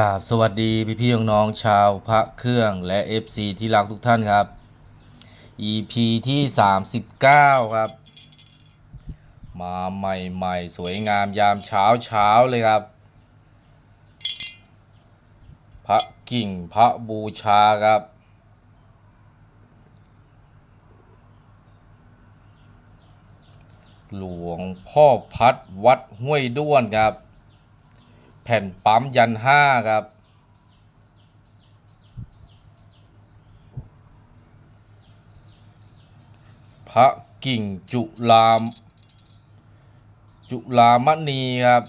กราบสวัสดีพี่พี่น้องๆชาวพระเครื่องและ FC ที่รักทุกท่านครับ EP ที่ 39 ครับ มาใหม่ๆ สวยงามยามเช้าเช้าเลยครับ พระกิ่งพระบูชาครับ หลวงพ่อพัดวัดห้วยด้วนครับ แผ่นปั๊มยันห้าครับ พระกิ่งจุลามจุลามณีครับ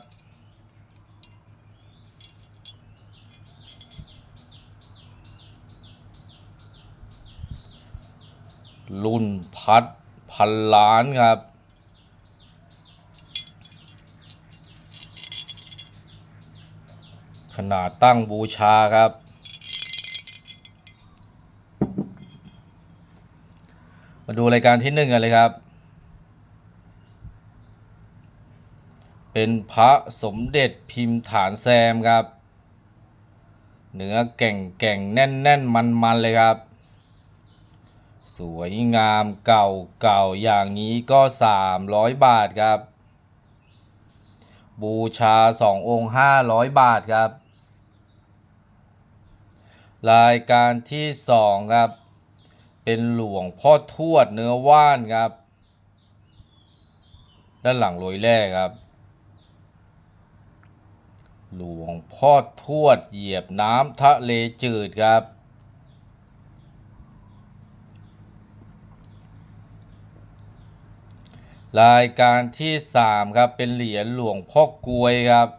รุ่นพัดพันล้านครับ นาดตั้งบูชาครับ มาดูรายการที่หนึ่งกันเลยครับ เป็นพระสมเด็จพิมพ์ฐานแซมครับ เนื้อแก่งแก่งแน่นแน่นมันมันเลยครับ สวยงามเก่าเก่าอย่างนี้ก็สามร้อยบาทครับบูชาสององค์ห้าร้อยบาทครับ รายการที่สองครับ เป็นหลวงพ่อทวดเนื้อว่านครับ ด้านหลังโรยแร่ครับ หลวงพ่อทวดเหยียบน้ำทะเลจืดครับ รายการที่สามครับเป็นเหรียญหลวงพ่อกลวยครับ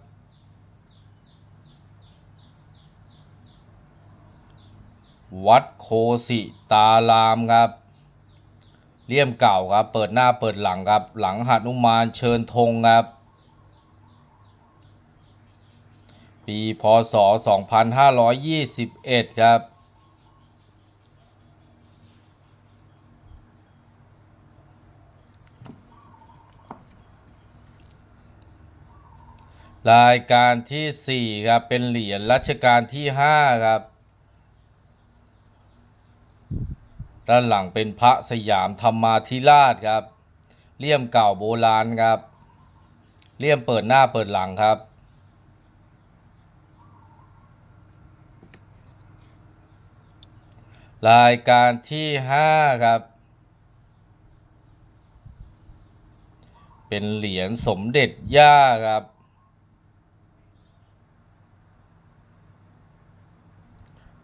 วัดโคสิตารามครับเลี่ยมเก่าครับ เปิดหน้าเปิดหลังครับ หลังหันุมานเชิญธงครับ ปีพศ 2521 ครับ รายการที่ 4 ครับ เป็นเหรียญรัชกาลที่ 5 ครับ ด้านหลังเป็นพระสยามธรรมาธิราชครับ เลี่ยมเก่าโบราณครับ เลี่ยมเปิดหน้าเปิดหลังครับ รายการที่ 5 ครับ เป็นเหรียญสมเด็จย่าครับ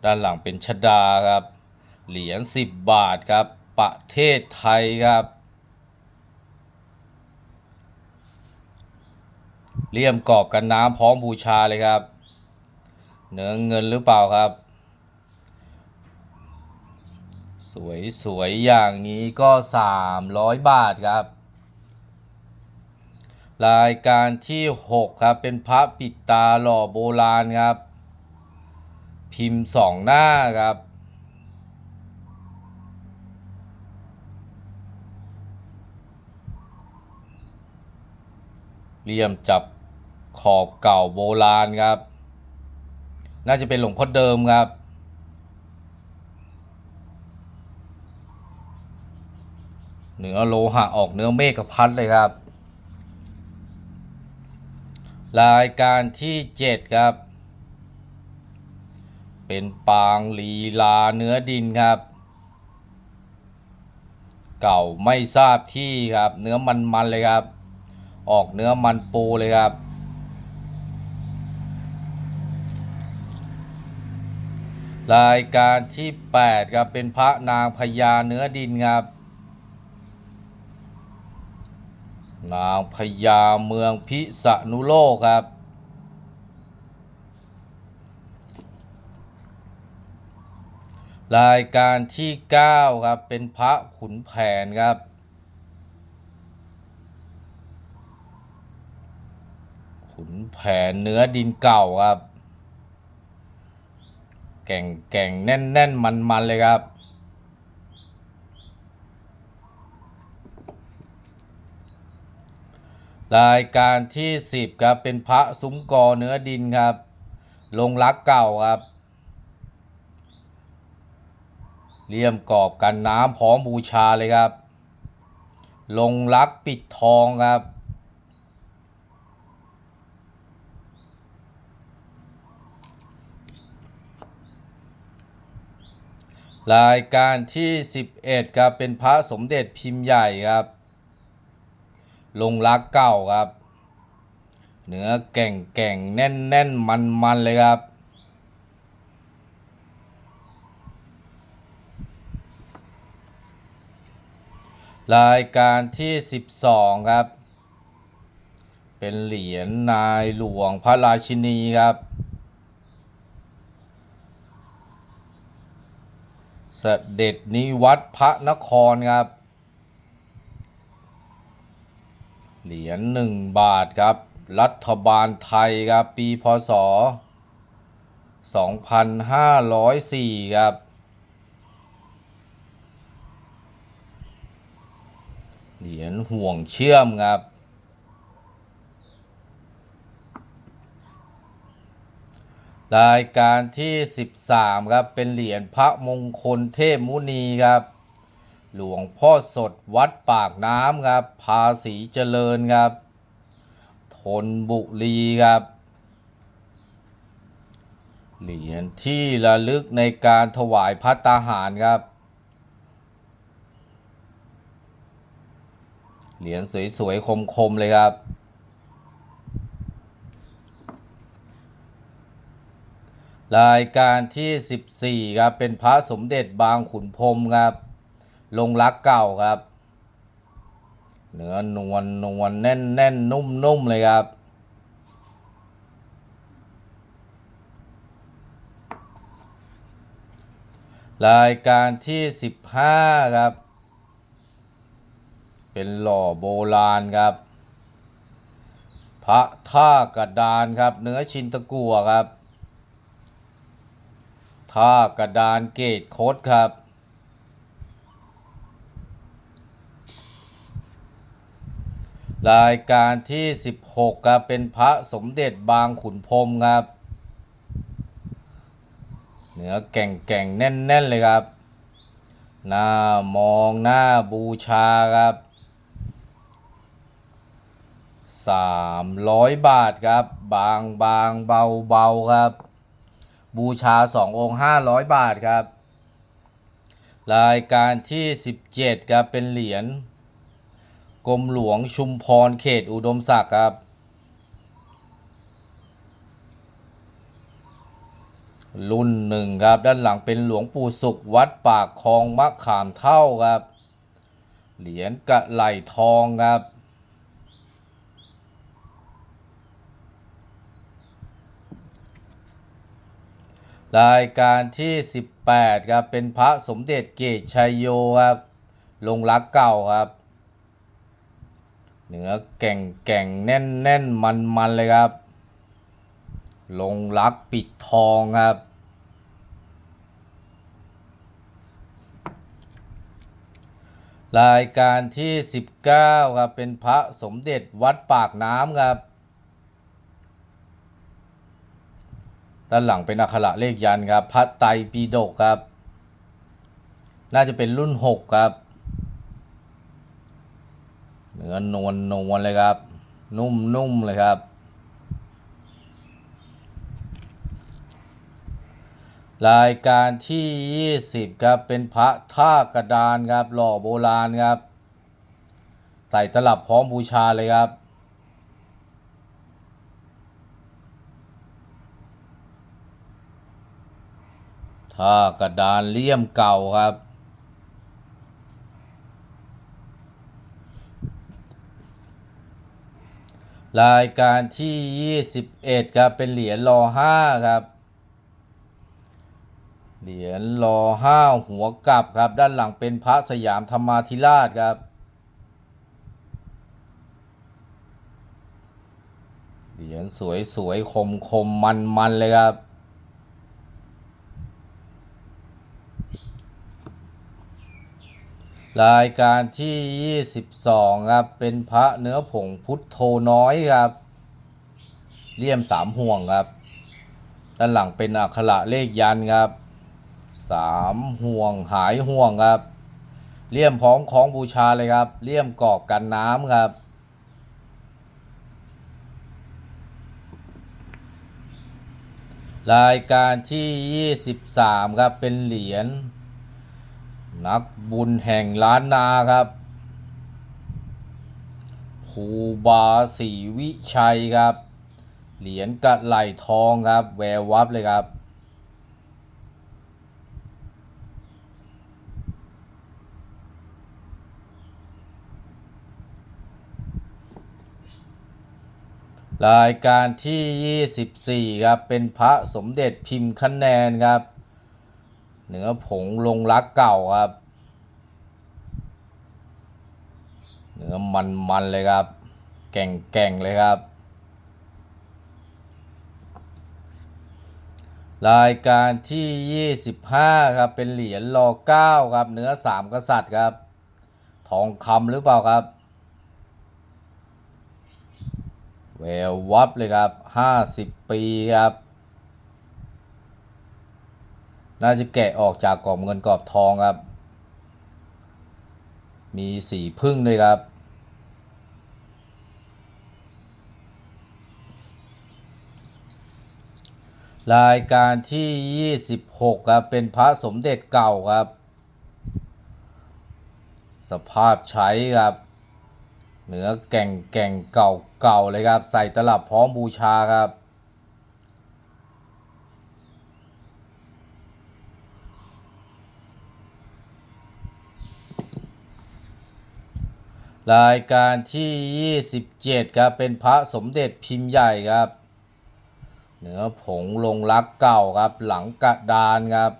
ด้านหลังเป็นชดาครับ เหรียญสิบบาทครับ ประเทศไทยครับ เลี่ยมกรอบกันน้ำพร้อมบูชาเลยครับ เนื้อเงินหรือเปล่าครับ สวยสวยอย่างนี้ก็สามร้อยบาทครับ รายการที่หกครับ เป็นพระปิดตาหล่อโบราณครับ พิมพ์สองหน้าครับ เหลี่ยมจับขอบเก่าโบราณครับ น่าจะเป็นหลวงพ่อเดิมครับเนื้อโลหะออกเนื้อเมฆพัดเลยครับ รายการที่เจ็ดครับ เป็นปางลีลาเนื้อดินครับ เก่าไม่ทราบที่ครับ เนื้อมันๆเลยครับ ออกเนื้อมันปูเลยครับ รายการที่ 8 ครับ เป็นพระนางพญาเนื้อดินครับ นางพญาเมืองพิษณุโลกครับรายการที่ 9 ครับ เป็นพระขุนแผนครับ ขุน แผนเนื้อดินเก่าครับ แก่งแก่งแน่นแน่นมันมันเลยครับ รายการที่ 10 ครับ เป็นพระซุ้มกอเนื้อดินครับ ลงรักเก่าครับเลี่ยมกรอบกันน้ำพร้อมบูชาเลยครับ ลงรักปิดทองครับ รายการที่ 11ครับเป็นพระสมเด็จพิมพ์ใหญ่ครับลงรักเก่าครับ เนื้อแก่งแก่งแน่นแน่นมันมันเลยครับ รายการที่ 12 ครับ เป็นเหรียญนายหลวงพระราชินีครับ เสด็จนิวัตพระนครครับ เหรียญหนึ่งบาทครับ รัฐบาลไทยครับ ปีพศ 2504 ครับ เหรียญห่วงเชื่อมครับ รายการที่ 13 ครับ เป็นเหรียญพระมงคลเทพมุนีครับ หลวงพ่อสดวัดปากน้ำครับ ภาษีเจริญครับทนบุรีครับ เหรียญที่ระลึกในการถวายพัตตาหารครับ เหรียญสวยๆคมๆเลยครับ รายการที่ 14ครับเป็นพระสมเด็จบางขุนพรมครับ ลงรักเก่าครับ เนื้อนวลนวลแน่นแน่นนุ่มนุ่มเลยครับ รายการที่ 15 ครับ เป็นหล่อโบราณครับ พระท่ากระดานครับ เนื้อชินตะกัวครับ ท่ากระดานเกตโคดครับ รายการที่ 16ครับเป็นพระสมเด็จบางขุนพรมครับ เนื้อแก่งแก่งแน่นแน่นๆเลยครับ หน้ามองหน้าบูชาครับ300 บาทครับ บางบางเบาเบาครับ บูชา 2 องค์ 500 บาทครับ รายการที่ 17ครับเป็นเหรียญกรมหลวงชุมพรเขตอุดมศักดิ์ครับ รุ่นหนึ่งครับ ด้านหลังเป็นหลวงปู่สุขวัดปากคลองมะขามเท่าครับ เหรียญกระไหลทองครับ รายการที่ 18ครับเป็นพระสมเด็จเกตชัยโยครับลงรักเก่าครับเนื้อแก่งแก่งแน่นแน่นมันมันเลยครับ ลงรักปิดทองครับรายการที่ 19 ครับ เป็นพระสมเด็จวัดปากน้ำครับ ด้านหลังเป็นอักขระเลขยันครับพระไตรปิฎกครับ น่าจะเป็นรุ่น 6 ครับ เนื้อนวลนวลเลยครับ นุ่มนุ่มเลยครับ รายการที่ 20 ครับ เป็นพระท่ากระดานครับ หล่อโบราณครับ ใส่ตลับพร้อมบูชาเลยครับ ท่ากระดานเลี่ยมเก่าครับ รายการที่ 21 ครับ เป็นเหรียญรอห้าครับ เหรียญรอห้าหัวกลับครับ ด้านหลังเป็นพระสยามธรรมาธิราชครับเหรียญสวยสวยคมคมมันมันเลยครับ รายการที่ 22 ครับ เป็นพระเนื้อผงพุทโธน้อยครับเลี่ยมสามห่วงครับ ด้านหลังเป็นอักขระเลขยันครับสามห่วงหายห่วงครับเลี่ยมพร้อมของบูชาเลยครับเลี่ยมกอบกันน้ำครับ รายการที่ 23 ครับเป็นเหรียญ นักบุญแห่งล้านนาครับครูบาศรีวิชัยครับ เหรียญกระไหลทองครับ แวววับเลยครับรายการที่ 24 ครับ เป็นพระสมเด็จพิมพ์คะแนนครับ เหนือผงลงรักเก่าครับเนื้อมันมันเลยครับ แก่งแก่งเลยครับ รายการที่ 25 ครับ เป็นเหรียญรอเก้าครับ เนื้อสามกษัตริย์ครับ ทองคำหรือเปล่าครับแวววับเลยครับ 50 ปีครับ น่าจะแกะออกจากกรอบเงินกรอบทองครับ มีสีพึ่งด้วยครับ รายการที่ 26 ครับ เป็นพระสมเด็จเก่าครับ สภาพใช้ครับเนื้อแก่งแก่งเก่าเก่าเลยครับ ใส่ตลับพร้อมบูชาครับ รายการที่ 27 ครับ เป็นพระสมเด็จพิมพ์ใหญ่ครับ เนื้อผงลงรักเก่าครับ หลังกระดานครับ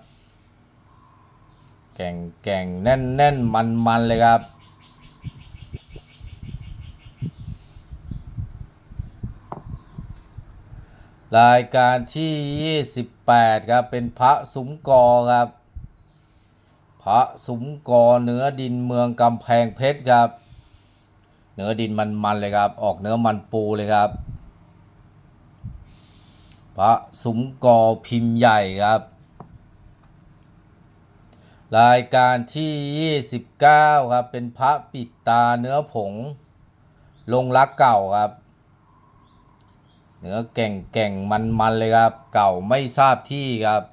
แก่งแก่งแน่นแน่นมันมันเลยครับ รายการที่ 28 ครับ เป็นพระสุมกอครับ พระสุมกอเนื้อดินเมืองกำแพงเพชรครับ เนื้อดินมันมันเลยครับ ออกเนื้อมันปูเลยครับ พระสุมกอพิมพ์ใหญ่ครับ รายการที่ 29 ครับ เป็นพระปิดตาเนื้อผง ลงรักเก่าครับ เนื้อแก่งแก่งมันมันเลยครับ เก่าไม่ทราบที่ครับ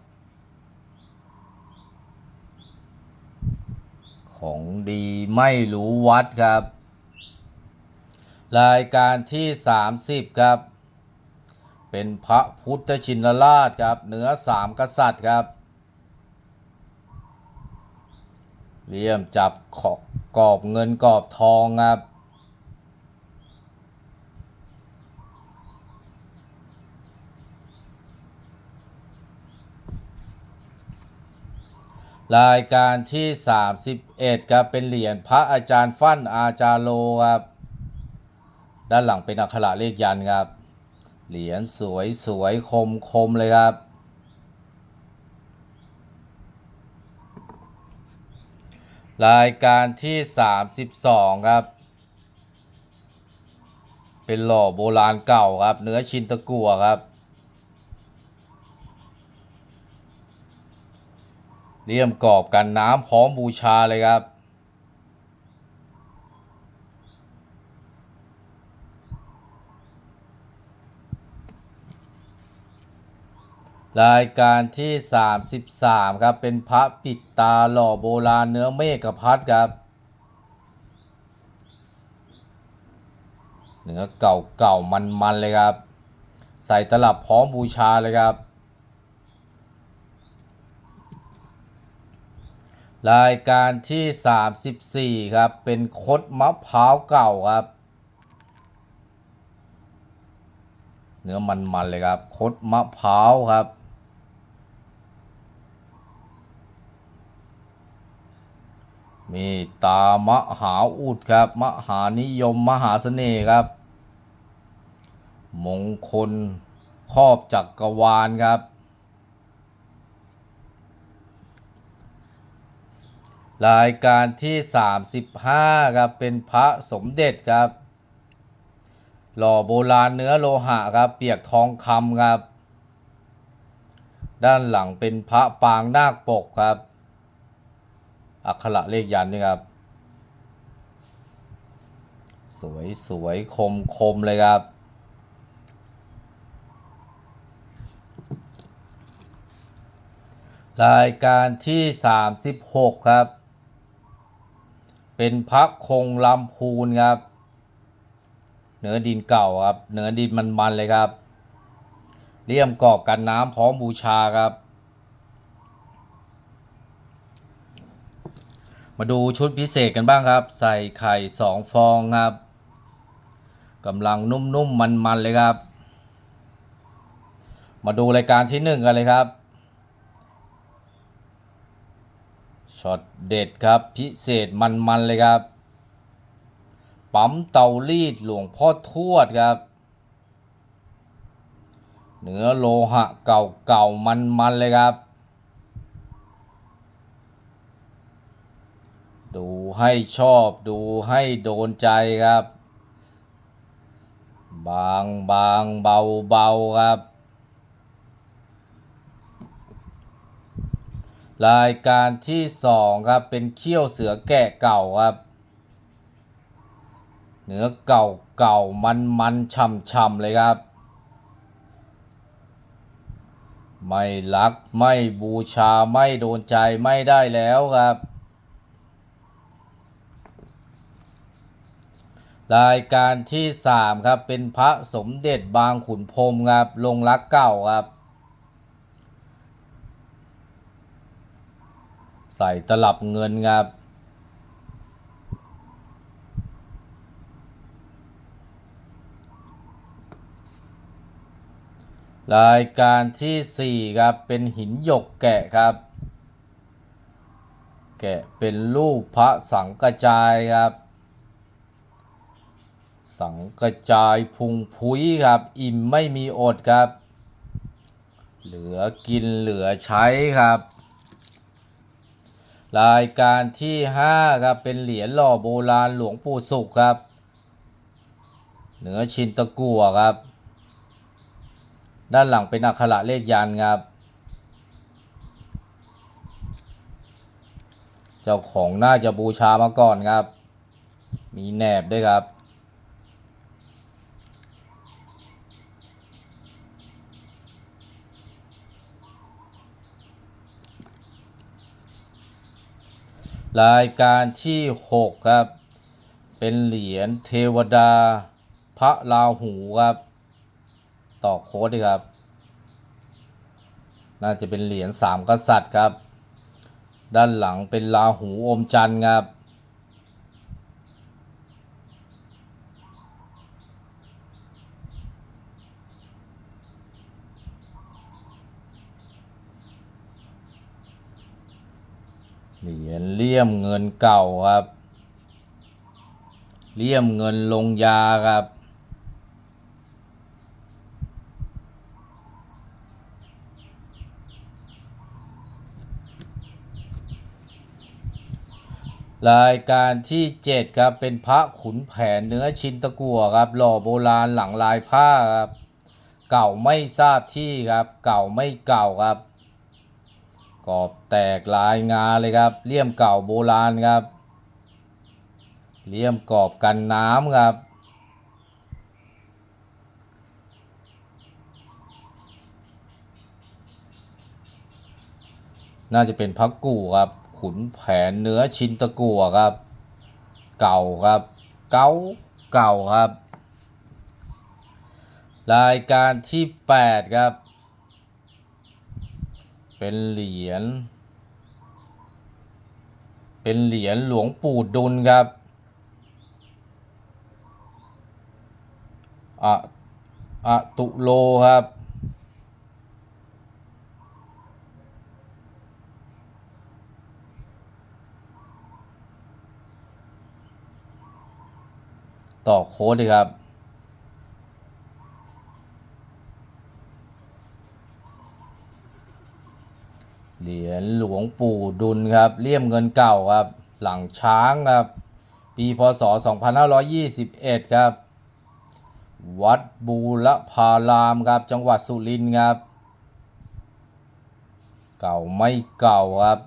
ของดีไม่รู้วัดครับ รายการที่ 30 ครับ เป็นพระพุทธชินราชครับเนื้อสามกษัตริย์ครับเลี่ยมจับขอบกอบเงินกอบทองครับ รายการที่ 31ครับเป็นเหรียญพระอาจารย์ฟั่นอาจารโลครับ ด้านหลังเป็นอักขระเลขยันครับ เหรียญสวยสวยคมคมเลยครับ รายการที่ 32 ครับ เป็นหล่อโบราณเก่าครับ เนื้อชินตะกั่วครับ เลี่ยมกรอบกันน้ำพร้อมบูชาเลยครับ รายการที่ 33 ครับ เป็นพระปิดตาหล่อโบราณเนื้อเมฆพัดครับ เนื้อเก่าเก่ามันมันเลยครับ ใส่ตลับพร้อมบูชาเลยครับ รายการที่ 34 ครับ เป็นคดมะพร้าวเก่าครับ เนื้อมันมันเลยครับคดมะพร้าวครับ มีตามหาอุดครับ มหานิยมมหาเสน่ห์ครับ มงคลครอบจักกรวาลครับ รายการที่ 35 ครับ เป็นพระสมเด็จครับ หล่อโบราณเนื้อโลหะครับ เปียกทองคำครับ ด้านหลังเป็นพระปางนาคปกครับ อักขระเลขยันนี่ครับ สวยสวยคมคมเลยครับ รายการที่ 36 ครับ เป็นพักคงลำพูนครับ เนื้อดินเก่าครับ เนื้อดินมันๆเลยครับเลี่ยมกรอบกันน้ำพร้อมบูชาครับ มาดูชุดพิเศษกันบ้างครับ ใส่ไข่สองฟองครับกำลังนุ่มๆมันๆเลยครับ มาดูรายการที่หนึ่งกันเลยครับช็อตเด็ดครับพิเศษมันๆเลยครับ ปั๊มเตารีดหลวงพ่อทวดครับ เนื้อโลหะเก่าๆมันๆเลยครับ ดู ให้ชอบดูให้โดนใจครับ บางบางเบาเบาครับ รายการที่สองครับเป็นเขี้ยวเสือแกะเก่าครับ เนื้อเก่าเก่ามันมันช่ำช่ำเลยครับ ไม่รักไม่บูชาไม่โดนใจไม่ได้แล้วครับ รายการที่สามครับ เป็นพระสมเด็จบางขุนพรมครับ ลงรักเก่าครับ ใส่ตลับเงินครับรายการที่สี่ครับ เป็นหินหยกแกะครับ แกะเป็นรูปพระสังกระจายครับ สังกระจายพุงพุ้ยครับ อิ่มไม่มีอดครับ เหลือกินเหลือใช้ครับ รายการที่ห้าครับ เป็นเหรียญหล่อโบราณหลวงปู่สุขครับ เหนือชินตะกัวครับ ด้านหลังเป็นอักขระเลขยันครับเจ้าของน่าจะบูชามาก่อนครับ มีแหนบด้วยครับ รายการที่หกครับ เป็นเหรียญเทวดา พระราหูครับ ต่อโค้ดดีครับ น่าจะเป็นเหรียญสามกษัตริย์ครับ ด้านหลังเป็นราหูอมจันทร์ครับ เหรี ยญเลี่ยมเงินเก่าครับเลี่ยมเงินลงยาครับ รายการที่เจ็ดครับเป็นพระขุนแผนเนื้อชินตะกัวครับ หล่อโบราณหลังลายผ้าครับ เก่าไม่ทราบที่ครับ เก่าไม่เก่าครับ กรอบแตกลายงาเลยครับเลี่ยมเก่าโบราณครับเลี่ยมกรอบกันน้ำครับ น่าจะเป็นพักกู่ครับ ขุนแผนเนื้อชินตะกัวครับ เก่าครับ เก่าเก่าครับ รายการที่แปดครับ เป็นเหรียญ เป็นเหรียญหลวงปู่ดุลครับอะอะตุโลครับ ต่อโค้ดดีครับ เหรียญหลวง ปู่ดุลครับเลี่ยมเงินเก่าครับ หลังช้างครับ ปีพศ 2521 ครับ วัดบูรพารามครับ จังหวัดสุรินทร์ครับ เก่าไม่เก่าครับ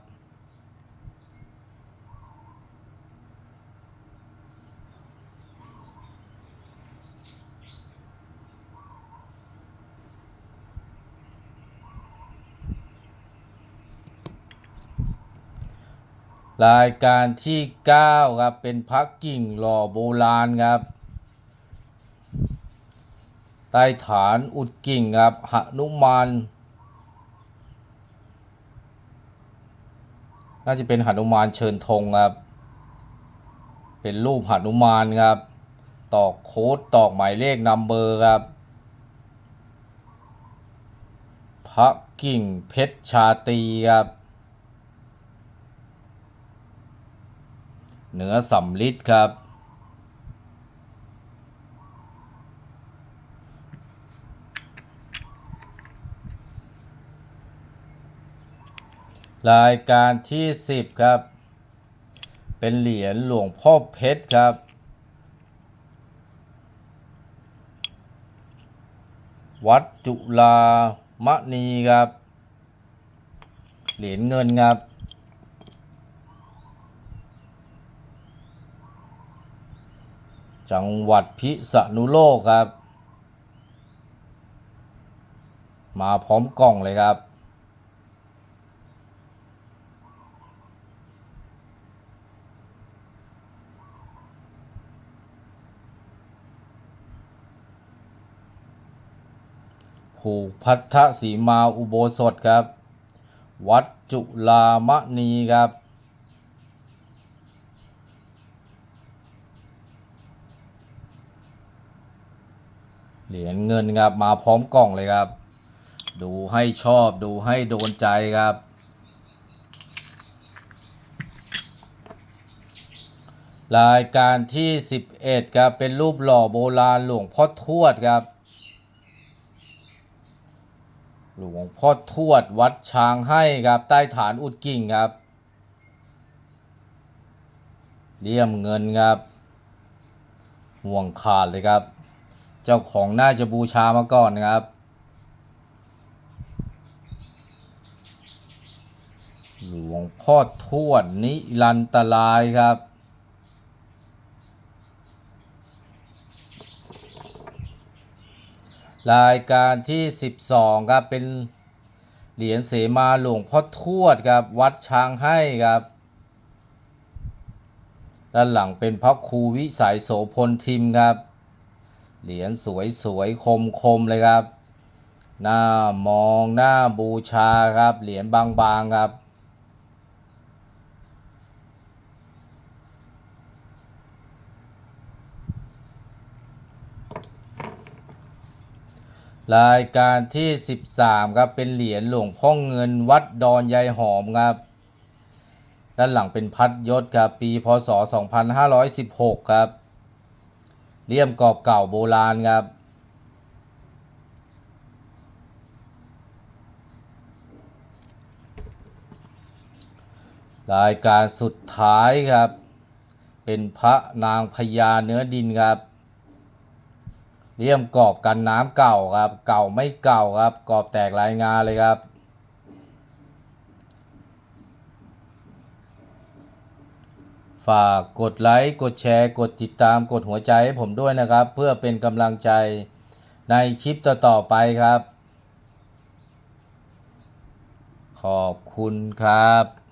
รายการที่ 9 ครับ เป็นพักกิ่งหล่อโบราณครับ ใต้ฐานอุดกิ่งครับหนุมาน น่าจะเป็นหนุมานเชิญธงครับ เป็นรูปหนุมานครับ ตอกโค้ดตอกหมายเลขนัมเบอร์ครับ พระกิ่งเพชรชาตีครับ เหนือสำลิดครับ รายการที่ 10 ครับ เป็นเหรียญหลวงพ่อเพชรครับ วัดจุฬามณีครับ เหรียญเงินครับ จังหวัดพิษณุโลกครับ มาพร้อมกล่องเลยครับผูกพัทธสีมาอุโบสถครับ วัดจุลามณีครับ เหรียญเงินครับมาพร้อมกล่องเลยครับ ดูให้ชอบดูให้โดนใจครับ รายการที่ 11 ครับ เป็นรูปหล่อโบราณหลวงพ่อทวดครับ หลวงพ่อทวดวัดช้างให้ครับ ใต้ฐานอุดกิ่งครับเลี่ยมเงินครับห่วงขาดเลยครับ เจ้าของน่าจะบูชามาก่อนครับ หลวงพ่อทวดนิรันตรายครับรายการที่ 12 ครับ เป็นเหรียญเสมาหลวงพ่อทวดครับ วัดช้างให้ครับ ด้านหลังเป็นพระครูวิสัยโสพลทิมครับ เหรียญสวยสวยคมคมๆเลยครับ หน้ามองหน้าบูชาครับ เหรียญบางๆครับ รายการที่ 13 ครับ เป็นเหรียญหลวงพ่อเงินวัดดอนยายหอมครับ ด้านหลังเป็นพัดยศครับ ปีพศ 2516 ครับ เลี่ยมกรอบเก่าโบราณครับ รายการสุดท้ายครับ เป็นพระนางพญาเนื้อดินครับเลี่ยมกรอบกันน้ำเก่าครับ เก่าไม่เก่าครับ กรอบแตกรายงานเลยครับ ฝากกดไลค์ กดแชร์ กดติดตาม กดหัวใจให้ผมด้วยนะครับ เพื่อเป็นกำลังใจในคลิปต่อๆไปครับ ขอบคุณครับ